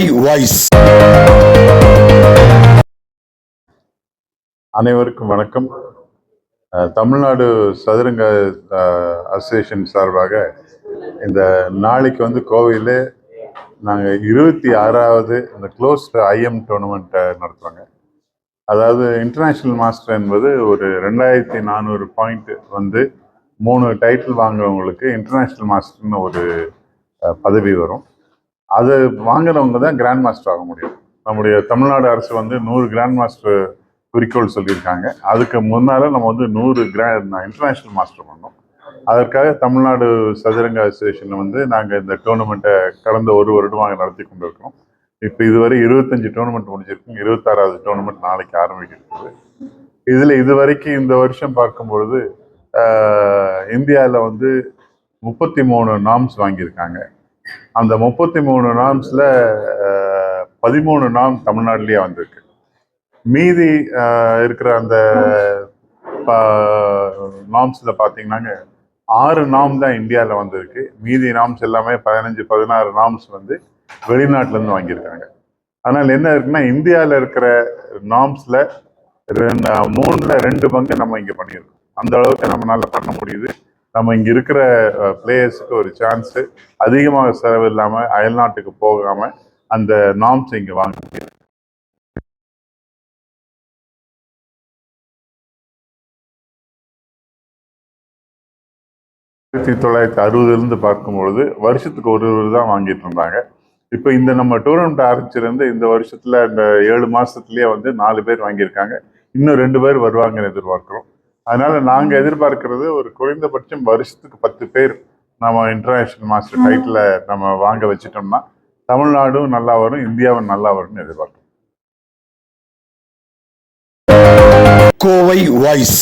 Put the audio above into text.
Kovai voice அனைவருக்கும் வணக்கம். தமிழ்நாடு சதுரங்க அசோசியேஷன் சார்பாக இந்த நாளைக்கு வந்து கோவையில் நாங்கள் இருபத்தி ஆறாவது இந்த க்ளோஸ்ட் ஐஎம் டோர்னமெண்ட்டை நடத்துவாங்க அதாவது இன்டர்நேஷ்னல் மாஸ்டர் என்பது ஒரு ரெண்டாயிரத்தி நானூறு பாயிண்ட் வந்து மூணு டைட்டில் வாங்குறவங்களுக்கு இன்டர்நேஷ்னல் மாஸ்டர்னு ஒரு பதவி வரும். அது வாங்குறவங்க தான் கிராண்ட் மாஸ்டர் ஆக முடியும். நம்முடைய தமிழ்நாடு அரசு வந்து நூறு கிராண்ட் மாஸ்டர் குறிக்கோள் சொல்லியிருக்காங்க. அதுக்கு முன்னால் நம்ம வந்து நூறு கிராண்ட் இன்டர்நேஷ்னல் மாஸ்டர் பண்ணோம். அதற்காக தமிழ்நாடு சதுரங்க அசோசியேஷனில் வந்து நாங்கள் இந்த டோர்னமெண்ட்டை கடந்த ஒரு வருடமாக நடத்தி கொண்டிருக்கிறோம். இப்போ இதுவரை இருபத்தஞ்சு டோர்னமெண்ட் முடிஞ்சிருக்கும் இருபத்தாறாவது டோர்னமெண்ட் நாளைக்கு ஆரம்பிக்கிறது இதில் இதுவரைக்கும் இந்த வருஷம் பார்க்கும்பொழுது இந்தியாவில் வந்து முப்பத்தி மூணு நாம்ஸ் வாங்கியிருக்காங்க. அந்த முப்பத்தி மூணு நாம்ஸில் பதிமூணு நாம் தமிழ்நாட்டிலேயே வந்திருக்கு. மீதி இருக்கிற அந்த நாம்ஸில் பார்த்தீங்கன்னாங்க ஆறு நாம் தான் இந்தியாவில் வந்திருக்கு. மீதி நாம்ஸ் எல்லாமே பதினஞ்சு பதினாறு நாம்ஸ் வந்து வெளிநாட்டிலேருந்து வாங்கியிருக்காங்க. அதனால் என்ன இருக்குன்னா இந்தியாவில் இருக்கிற நாம்ஸில் ரெண்டு மூணில் ரெண்டு பங்கு நம்ம இங்கே பண்ணியிருக்கோம். அந்த அளவுக்கு நம்மளால பண்ண முடியுது. நம்ம இங்கே இருக்கிற பிளேயர்ஸுக்கு ஒரு சான்ஸு அதிகமாக செலவு இல்லாமல் அயல்நாட்டுக்கு போகாமல் அந்த நாம்ஸ் இங்கே வாங்க ஆயிரத்தி தொள்ளாயிரத்தி அறுபதுலேருந்து பார்க்கும்பொழுது வருஷத்துக்கு ஒரு ஒரு தான் வாங்கிட்டு இருந்தாங்க. இப்போ இந்த நம்ம டூர்னமெண்ட் ஆரம்பிச்சிருந்து இந்த வருஷத்தில் இந்த ஏழு மாதத்துலேயே வந்து நாலு பேர் வாங்கியிருக்காங்க. இன்னும் ரெண்டு பேர் வருவாங்கன்னு எதிர்பார்க்குறோம். அதனால நாங்க எதிர்பார்க்கிறது ஒரு குறைந்தபட்சம் வருஷத்துக்கு பத்து பேர் நம்ம இன்டர்நேஷனல் மாஸ்டர் டைட்டில் நம்ம வாங்க வச்சிட்டோம்னா தமிழ்நாடும் நல்லா வரும் இந்தியாவும் நல்லா வரும்னு எதிர்பார்க்கிறோம். கோவை வாய்ஸ்.